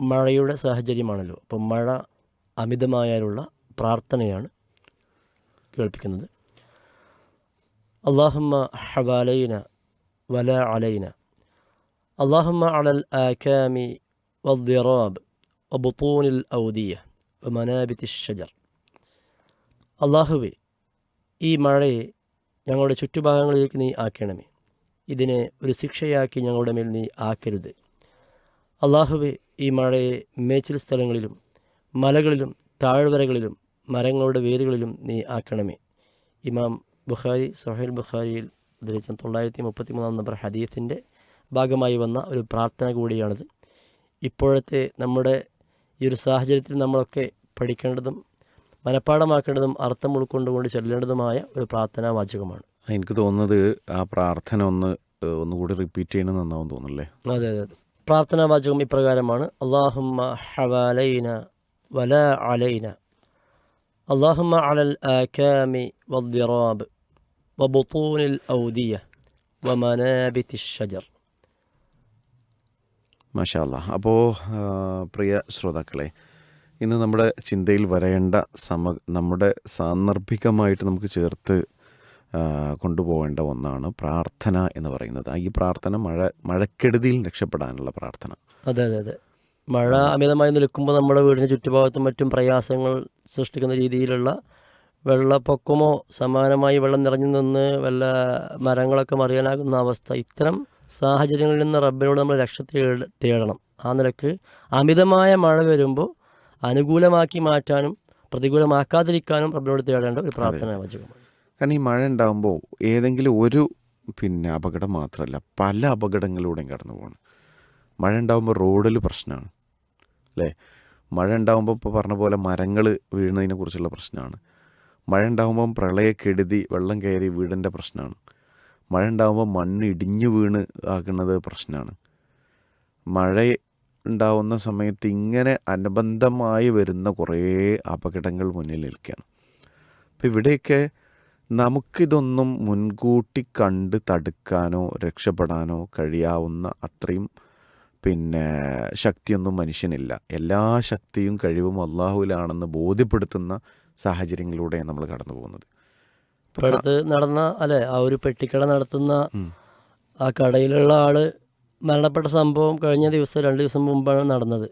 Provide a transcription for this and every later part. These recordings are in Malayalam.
മഴയുടെ സാഹചര്യമാണല്ലോ. അപ്പം മഴ അമിതമായാലുള്ള പ്രാർത്ഥനയാണ് കേൾപ്പിക്കുന്നത്. അള്ളാഹമ്മ ഹവാലൈന വല അലൈന. അള്ളാഹമ്മ അലൽ ആഖാമി വദ്ദിറാബ് വബുത്തൂനിൽ ഔദിയ മനാബിത്തി ഷജർ. അള്ളാഹുവേ ഈ മഴയെ ഞങ്ങളുടെ ചുറ്റുഭാഗങ്ങളിലേക്ക് നീ ആക്കണമേ. ഇതിനെ ഒരു ശിക്ഷയാക്കി ഞങ്ങളുടെ മേൽ നീ ആക്കരുത്. അള്ളാഹുവെ ഈ മഴയെ മേച്ചിൽ സ്ഥലങ്ങളിലും മലകളിലും താഴ്വരകളിലും മരങ്ങളുടെ വേരുകളിലും നീ ആക്കണമേ. ഇമാം ബുഖാരി സൊഹൈൽ ബുഖാരിയിൽ ഉദ്ധരിച്ച തൊള്ളായിരത്തി മുപ്പത്തി മൂന്നാം നമ്പർ ഹദീസിന്റെ ഭാഗമായി വന്ന ഒരു പ്രാർത്ഥന കൂടിയാണിത്. ഇപ്പോഴത്തെ നമ്മുടെ ഈ ഒരു സാഹചര്യത്തിൽ നമ്മളൊക്കെ പഠിക്കേണ്ടതും മനഃപ്പാടമാക്കേണ്ടതും അർത്ഥം ഉൾക്കൊണ്ടുകൊണ്ട് ചെല്ലേണ്ടതുമായ ഒരു പ്രാർത്ഥനാ വാചകമാണ്. എനിക്ക് തോന്നുന്നത് ആ പ്രാർത്ഥന ഒന്ന് ഒന്നുകൂടി റിപ്പീറ്റ് ചെയ്യണമെന്ന് നന്നാവും തോന്നുന്നല്ലേ അതെ അതെ അതെ. പ്രാർത്ഥനാ വാചകം ഇപ്രകാരമാണ്. അള്ളാഹുമ്മ ഹവാലൈന വല അലൈന. അള്ളാഹുമ്മ അലൽ ആക്കാമി വദ്ദിറാബ് വബുത്തൂനിൽ ഔദിയ വമനാബിത്തി ഷജർ. മാഷാല്ല അപ്പോൾ പ്രിയ ശ്രോതാക്കളെ ഇന്ന് നമ്മുടെ ചിന്തയിൽ വരേണ്ട സമ നമ്മുടെ സാന്ദർഭികമായിട്ട് നമുക്ക് ചേർത്ത് കൊണ്ടുപോകേണ്ട ഒന്നാണ് പ്രാർത്ഥന എന്ന് പറയുന്നത്. ഈ പ്രാർത്ഥന മഴ മഴക്കെടുതിയിൽ രക്ഷപ്പെടാനുള്ള പ്രാർത്ഥന. അതെ അതെ അതെ. മഴ അമിതമായി നിൽക്കുമ്പോൾ നമ്മുടെ വീടിന് ചുറ്റുഭാഗത്തും മറ്റും പ്രയാസങ്ങൾ സൃഷ്ടിക്കുന്ന രീതിയിലുള്ള വെള്ളപ്പൊക്കമോ സമാനമായി വെള്ളം നിറഞ്ഞു നിന്ന് വല്ല മരങ്ങളൊക്കെ മറിയാനാകുന്ന അവസ്ഥ ഇത്തരം സാഹചര്യങ്ങളിൽ നിന്ന് റബ്ബിനോട് നമ്മൾ രക്ഷ തേടണം. ആ നിലയ്ക്ക് അമിതമായ മഴ വരുമ്പോൾ അനുകൂലമാക്കി മാറ്റാനും പ്രതികൂലമാക്കാതിരിക്കാനും റബ്ബിനോട് തേടേണ്ട ഒരു പ്രാർത്ഥന വാചകമാണ് കാരണം ഈ മഴ ഉണ്ടാകുമ്പോൾ ഏതെങ്കിലും ഒരു പിന്നെ അപകടം മാത്രമല്ല പല അപകടങ്ങളിലൂടെയും കടന്നു പോകണം മഴ ഉണ്ടാകുമ്പോൾ റോഡിൽ പ്രശ്നമാണ് അല്ലേ? മഴ ഉണ്ടാകുമ്പോൾ ഇപ്പോൾ പറഞ്ഞ പോലെ മരങ്ങൾ വീഴുന്നതിനെ കുറിച്ചുള്ള പ്രശ്നമാണ് മഴ ഉണ്ടാകുമ്പം പ്രളയക്കെടുതി വെള്ളം കയറി വീടിന്റെ പ്രശ്നമാണ് മഴ ഉണ്ടാകുമ്പോൾ മണ്ണ് ഇടിഞ്ഞു വീണ് ആക്കുന്നത് പ്രശ്നമാണ് മഴ ഉണ്ടാവുന്ന സമയത്ത് ഇങ്ങനെ അനുബന്ധമായി വരുന്ന കുറേ അപകടങ്ങൾ മുന്നിൽ നിൽക്കുകയാണ് അപ്പോൾ ഇവിടെയൊക്കെ നമുക്കിതൊന്നും മുൻകൂട്ടി കണ്ട് തടുക്കാനോ രക്ഷപ്പെടാനോ കഴിയാവുന്ന അത്രയും പിന്നെ ശക്തിയൊന്നും മനുഷ്യനില്ല. എല്ലാ ശക്തിയും കഴിവും അള്ളാഹുവിലാണെന്ന് ബോധ്യപ്പെടുത്തുന്ന സാഹചര്യങ്ങളിലൂടെയാണ് നമ്മൾ കടന്നു പോകുന്നത് ഇപ്പം അടുത്ത് നടന്ന അല്ലെ ആ ഒരു പെട്ടിക്കട നടത്തുന്ന ആ കടയിലുള്ള ആൾ മരണപ്പെട്ട സംഭവം കഴിഞ്ഞ ദിവസം രണ്ട് ദിവസം മുമ്പാണ് നടന്നത്.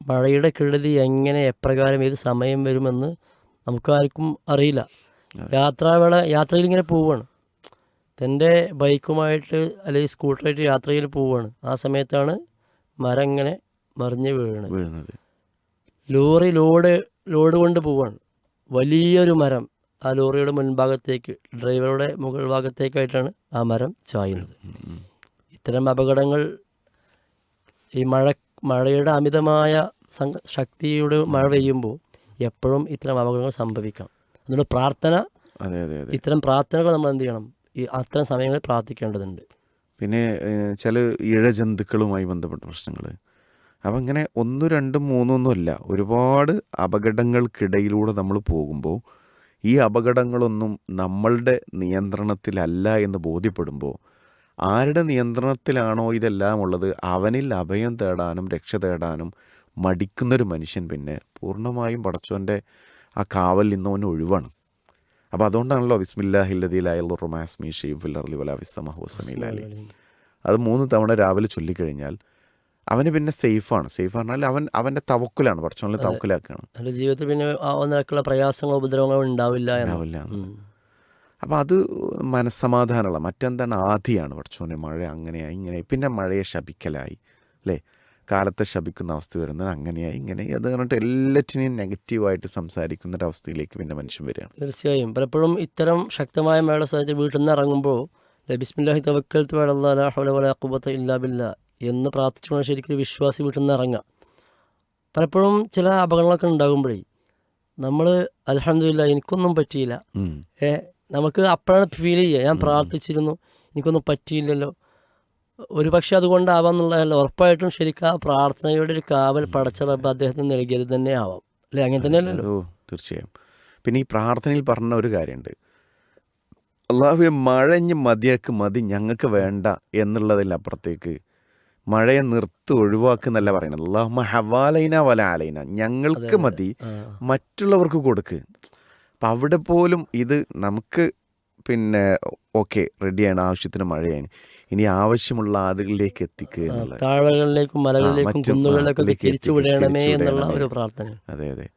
മഴയുടെ കെടുതി എങ്ങനെ എപ്രകാരം ഏത് സമയം വരുമെന്ന് നമുക്കാർക്കും അറിയില്ല. യാത്രാവേള യാത്രയിൽ ഇങ്ങനെ പോവുകയാണ് തന്റെ ബൈക്കുമായിട്ട് അല്ലെങ്കിൽ സ്കൂട്ടറായിട്ട് യാത്രയിൽ പോവുകയാണ് ആ സമയത്താണ് മരം ഇങ്ങനെ മറിഞ്ഞ് വീഴുന്നത് വീഴുന്നത് ലോറി ലോഡ് ലോഡ് കൊണ്ട് പോവാണ്. വലിയൊരു മരം ആ ലോറിയുടെ മുൻഭാഗത്തേക്ക് ഡ്രൈവറുടെ മുകൾ ഭാഗത്തേക്കായിട്ടാണ് ആ മരം ചായുന്നത്. ഇത്തരം അപകടങ്ങൾ ഈ മഴ മഴയുടെ അമിതമായ ശക്തിയുടെ മഴ പെയ്യുമ്പോൾ എപ്പോഴും ഇത്തരം അപകടങ്ങൾ സംഭവിക്കാം. അതുകൊണ്ട് പ്രാർത്ഥന അതെ അതെ അതെ. ഇത്തരം പ്രാർത്ഥനകൾ നമ്മൾ എന്ത് ചെയ്യണം? ഈ അത്തരം സമയങ്ങളിൽ പ്രാർത്ഥിക്കേണ്ടതുണ്ട്. പിന്നെ ചില ഇഴജന്തുക്കളുമായി ബന്ധപ്പെട്ട പ്രശ്നങ്ങൾ അപ്പം ഇങ്ങനെ ഒന്നും രണ്ടും മൂന്നൊന്നും അല്ല. ഒരുപാട് അപകടങ്ങൾക്കിടയിലൂടെ നമ്മൾ പോകുമ്പോൾ ഈ അപകടങ്ങളൊന്നും നമ്മളുടെ നിയന്ത്രണത്തിലല്ല എന്ന് ബോധ്യപ്പെടുമ്പോൾ ആരുടെ നിയന്ത്രണത്തിലാണോ ഇതെല്ലാം ഉള്ളത്? അവനിൽ അഭയം തേടാനും രക്ഷ തേടാനും മടിക്കുന്നൊരു മനുഷ്യൻ പിന്നെ പൂർണമായും പടച്ചോന്റെ ആ കാവൽ നിന്നവൻ ഒഴിവാണ്. അപ്പോൾ അതുകൊണ്ടാണല്ലോ വിസ്മില്ലാഹില്ലതിയിലായുള്ള റൊമാസ്മി ഷെയ്യും ഫില്ലർലി വല വിസ്സമഹുസമില്ലാലി അത് മൂന്ന് തവണ രാവിലെ ചൊല്ലിക്കഴിഞ്ഞാൽ അവന് പിന്നെ സേഫാണ്. സേഫ് പറഞ്ഞാൽ അവൻ അവന്റെ തവക്കുലാണ് പടച്ചോണിൽ തവക്കുലാക്കുകയാണ്. എന്റെ ജീവിതത്തിൽ പിന്നെ ആ നിലക്കുള്ള പ്രയാസങ്ങളോ ഉപദ്രവങ്ങളോ ഉണ്ടാവില്ല ഉണ്ടാവില്ല അപ്പം അപ്പോൾ അത് മനസ്സമാധാനമുള്ള മറ്റെന്താണ് ആധിയാണ് പടച്ചോനെ? മഴ അങ്ങനെയായി ഇങ്ങനെയായി. പിന്നെ മഴയെ ശപിക്കലായി അല്ലേ? കാലത്തെ ശപിക്കുന്ന അവസ്ഥ വരുന്നത് അങ്ങനെയായി ഇങ്ങനെ അത് പറഞ്ഞിട്ട് എല്ലാറ്റിനെയും നെഗറ്റീവായിട്ട് സംസാരിക്കുന്ന ഒരു അവസ്ഥയിലേക്ക് പിന്നെ മനുഷ്യൻ വരികയാണ്. തീർച്ചയായും. പലപ്പോഴും ഇത്തരം ശക്തമായ മേള സാഹചര്യം വീട്ടിൽ നിന്ന് ഇറങ്ങുമ്പോൾ ബിസ്മില്ലാഹി തവക്കൽത്ത് വേളല്ലാഹുലവലക്കുബത്ത് ഇല്ലാ ബില്ല എന്ന് പ്രാർത്ഥിച്ചുകൊണ്ട് ശരിക്കും വിശ്വാസി വീട്ടിൽ നിന്ന് ഇറങ്ങുക. പലപ്പോഴും ചില അപകടങ്ങളൊക്കെ ഉണ്ടാകുമ്പോഴേ നമ്മൾ അലഹമില്ല എനിക്കൊന്നും പറ്റിയില്ല. ഏഹ് ഏ നമുക്ക് അപ്പോഴാണ് ഫീൽ ചെയ്യുക. ഞാൻ പ്രാർത്ഥിച്ചിരുന്നു എനിക്കൊന്നും പറ്റിയില്ലല്ലോ. ഒരു പക്ഷെ അതുകൊണ്ടാവാന്നുള്ളതല്ല ഉറപ്പായിട്ടും ശരിക്കും ആ പ്രാർത്ഥനയുടെ ഒരു കാവൽ പടച്ച റബ്ബ് അദ്ദേഹത്തിന് നൽകിയത് തന്നെ ആവാം അല്ലെ? അങ്ങനെ തന്നെ അല്ലല്ലോ തീർച്ചയായും. പിന്നെ ഈ പ്രാർത്ഥനയിൽ പറഞ്ഞ ഒരു കാര്യമുണ്ട്. അള്ളാഹുവെ മഴഞ്ഞ് മതിയാക്ക് മതി ഞങ്ങൾക്ക് വേണ്ട എന്നുള്ളതിലപ്പുറത്തേക്ക് മഴയെ നിർത്ത് ഒഴിവാക്കുന്നല്ല പറയുന്നത്. അള്ളാഹു ഹവാലൈന വല ആലൈന ഞങ്ങൾക്ക് മതി മറ്റുള്ളവർക്ക് കൊടുക്ക്. അപ്പം അവിടെ പോലും ഇത് നമുക്ക് പിന്നെ ഓക്കെ റെഡിയാണ് ആവശ്യത്തിന് മഴയാണ്. ഇനി ആവശ്യമുള്ള ആളുകളിലേക്ക് എത്തിക്കുക എന്നുള്ളത്. മലകളിലേക്കും തിരിച്ചു വിടണമേ എന്നുള്ള ഒരു പ്രാർത്ഥന. അതെ അതെ.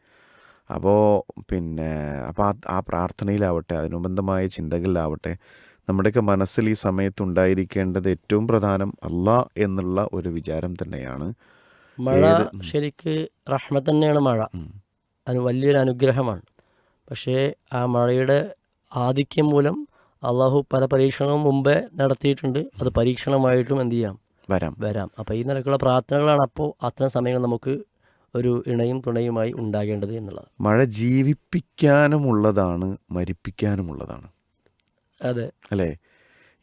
അപ്പോൾ പിന്നെ അപ്പോൾ ആ പ്രാർത്ഥനയിലാവട്ടെ അനുബന്ധമായ ചിന്തകളിലാവട്ടെ നമ്മുടെയൊക്കെ മനസ്സിൽ ഈ സമയത്ത് ഉണ്ടായിരിക്കേണ്ടത് ഏറ്റവും പ്രധാനം അല്ല എന്നുള്ള ഒരു വിചാരം തന്നെയാണ്. മഴ ശരിക്ക് റഹ്മത്ത് തന്നെയാണ് മഴ. അത് വലിയൊരു അനുഗ്രഹമാണ്. പക്ഷേ ആ മഴയുടെ ആധിക്യം മൂലം അള്ളാഹു പല പരീക്ഷണവും മുമ്പേ നടത്തിയിട്ടുണ്ട്. അത് പരീക്ഷണമായിട്ടും എന്ത് ചെയ്യാം? വരാം. വരാം. അപ്പോൾ ഈ നിലക്കുള്ള പ്രാർത്ഥനകളാണ് അപ്പോൾ അത്തരം സമയങ്ങൾ നമുക്ക് ഒരു ഇണയും തുണയുമായി ഉണ്ടാകേണ്ടത് എന്നുള്ളത്. മഴ ജീവിപ്പിക്കാനുമുള്ളതാണ് മരിപ്പിക്കാനുമുള്ളതാണ്. അതെ. അല്ലേ?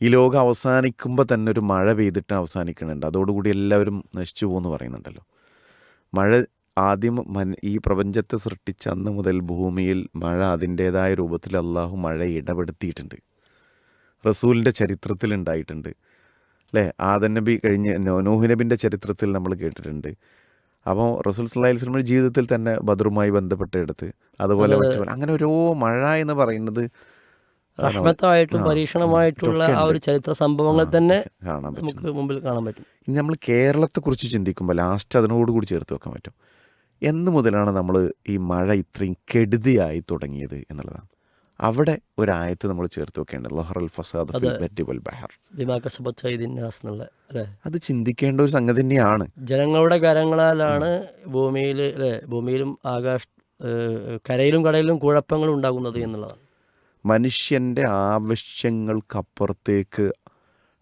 ഈ ലോകം അവസാനിക്കുമ്പോൾ തന്നെ ഒരു മഴ പെയ്തിട്ട് അവസാനിക്കുന്നുണ്ട്. അതോടുകൂടി എല്ലാവരും നശിച്ചു പോകുമെന്ന് പറയുന്നുണ്ടല്ലോ. മഴ ആദ്യം മൻ ഈ പ്രപഞ്ചത്തെ സൃഷ്ടിച്ച അന്ന് മുതൽ ഭൂമിയിൽ മഴ അതിന്റേതായ രൂപത്തിൽ അള്ളാഹു മഴ ഇടപെടുത്തിയിട്ടുണ്ട്. റസൂലിന്റെ ചരിത്രത്തിൽ ഉണ്ടായിട്ടുണ്ട്. അല്ലേ? ആദൻ നബി കഴിഞ്ഞ് നോ- നൂഹ് നബിന്റെ ചരിത്രത്തിൽ നമ്മൾ കേട്ടിട്ടുണ്ട്. അപ്പോൾ റസൂൽ സല്ലാഹി സ്വലമിന്റെ ജീവിതത്തിൽ തന്നെ ബദറുമായി ബന്ധപ്പെട്ട എടുത്ത് അതുപോലെ അങ്ങനെ ഓരോ മഴ എന്ന് പറയുന്നത് റഹ്മത്തായിട്ടും പരീക്ഷണമായിട്ടുള്ള ആ ഒരു ചരിത്ര സംഭവങ്ങൾ തന്നെ നമുക്ക് മുമ്പിൽ കാണാൻ പറ്റും. ഇനി നമ്മൾ കേരളത്തെക്കുറിച്ച് ചിന്തിക്കുമ്പോൾ ലാസ്റ്റ് അതിനോടുകൂടി ചേർത്ത് വെക്കാൻ പറ്റും. എന്ന് മുതലാണ് നമ്മൾ ഈ മഴ ഇത്രയും കെടുതിയായി തുടങ്ങിയത് എന്നുള്ളതാണ്. അവിടെ ഒരായത്ത് നമ്മൾ ചേർത്ത് വെക്കേണ്ടത്. ലഹറൽ ഫസാദ് ഫിൽ ബർരി വൽ ബഹർ. ബിമാ എന്നുള്ള അല്ലേ? അത് ചിന്തിക്കേണ്ട ഒരു സംഗതി തന്നെയാണ്. ജനങ്ങളുടെ കരങ്ങളാലാണ് ഭൂമിയിൽ അല്ലേ? ഭൂമിയിലും ആകാശ കരയിലും കടയിലും കുഴപ്പങ്ങൾ ഉണ്ടാകുന്നത് എന്നുള്ളതാണ്. മനുഷ്യന്റെ ആവശ്യങ്ങൾക്കപ്പുറത്തേക്ക്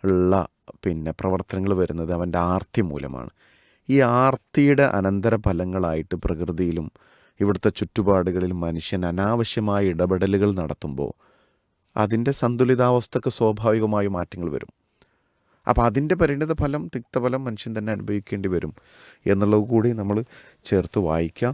ഉള്ള പിന്നെ പ്രവർത്തനങ്ങൾ വരുന്നത് അവന്റെ ആർത്തി മൂലമാണ്. ഈ ആർത്തിയുടെ അനന്തര ഫലങ്ങളായിട്ട് പ്രകൃതിയിലും ഇവിടുത്തെ ചുറ്റുപാടുകളിൽ മനുഷ്യൻ അനാവശ്യമായ ഇടപെടലുകൾ നടത്തുമ്പോൾ അതിന്റെ സന്തുലിതാവസ്ഥക്ക് സ്വാഭാവികമായ മാറ്റങ്ങൾ വരും. അപ്പോൾ അതിന്റെ പരിണിത ഫലം തിക്തഫലം മനുഷ്യൻ തന്നെ അനുഭവിക്കേണ്ടി വരും എന്നുള്ളത് കൂടി നമ്മൾ ചേർത്ത് വായിക്കുക